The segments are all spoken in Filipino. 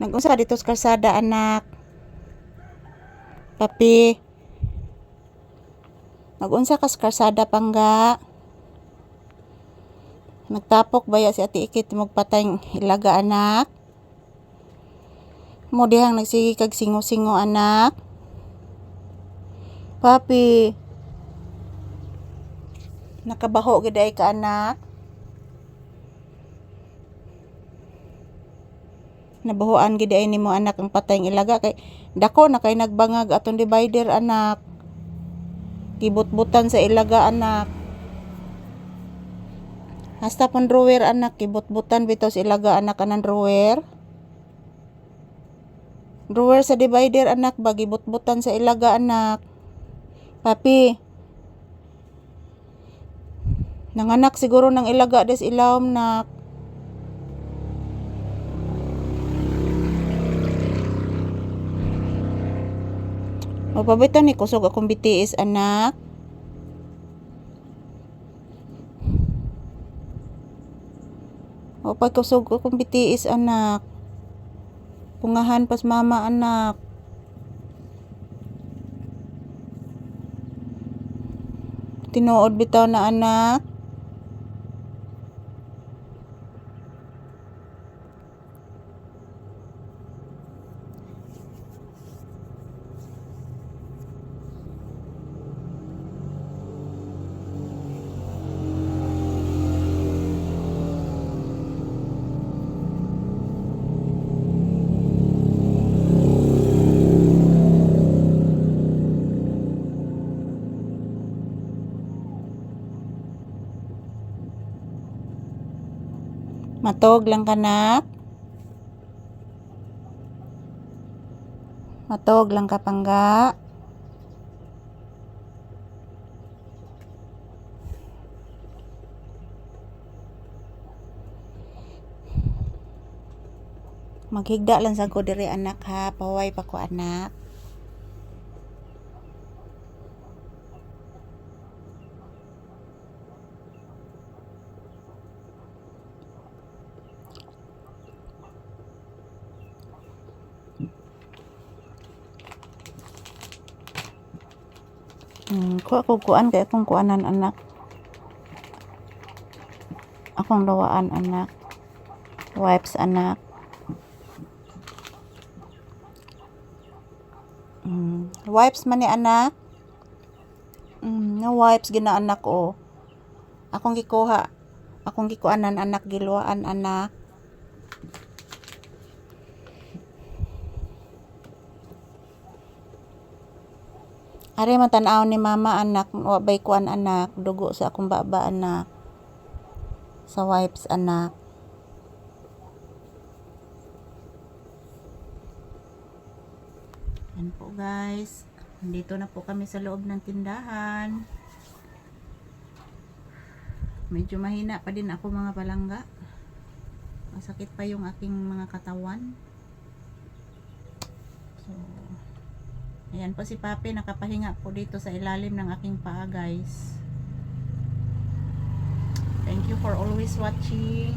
Nag-unsa dito sa kalsada, anak? Papi. Nag-unsa ka sa kalsada, pangga? Nagtapok ba ya si Ate Ikit magpatay ilaga, anak? Mo dihang nagsige kag singo-singo, anak? Papi. Nakabaho gid ay ka, anak? Nabahuan gid ay nimo anak ang patayng ilaga. Kay dako na kay nagbangag atong divider anak. Kibot-butan sa ilaga anak. Hasta pon drawer anak. Kibot-butan bitaw sa ilaga anak anang drawer. Drawer sa divider anak. Bagi bot-butan sa ilaga anak. Papi. Nanganak siguro ng ilaga des ilawom nak Mapabitan ni kusog akong BTS anak. O pag kusog akong BTS anak. Pungahan pas mama anak. Tinuod bitaw na anak. Matog lang kanak. Matog lang ka pangga. Maghigda lang sa ko diri anak ha. Paway pa ko anak. Hmm, ko ako kuan kay akong kuanan anak. Akong lawaan anak. Wipes anak. Hmm, wipes man ni anak. Hmm, na wipes gina anak o. Akong gikuha. Akong gikuanan anak giluaan anak. Ari man tan-aw ni mama anak, wa bay kuan anak, dugo sa akong baba anak. Sa wipes anak. Yan po guys. Nandito na po kami sa loob ng tindahan. Medyo mahina pa din ako mga palangga. Masakit pa yung aking mga katawan. So, Ayan po si Papi, nakapahinga po dito sa ilalim ng aking paa guys. Thank you for always watching.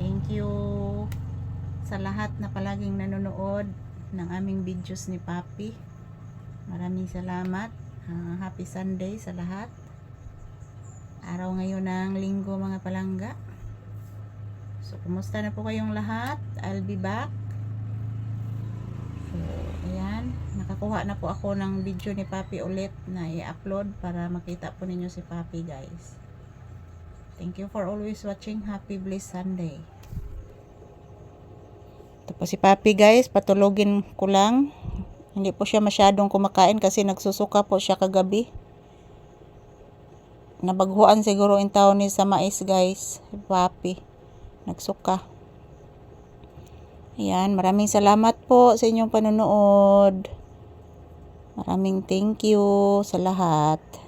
Thank you sa lahat na palaging nanonood ng aming videos ni Papi. Maraming salamat. Ah, happy Sunday sa lahat. Araw ngayon ng linggo mga palangga. So, kumusta na po kayong lahat? I'll be back. So, ayan. Nakakuha na po ako ng video ni Papi ulit na i-upload para makita po ninyo si Papi guys. Thank you for always watching. Happy Bliss Sunday. Tapos si Papi guys, patulogin ko lang. Hindi po siya masyadong kumakain kasi nagsusuka po siya kagabi. Nabaghuan siguro in taon ni sa mais guys. Papi. Nagsuka. Ayan, maraming salamat po sa inyong panonood. Maraming thank you sa lahat.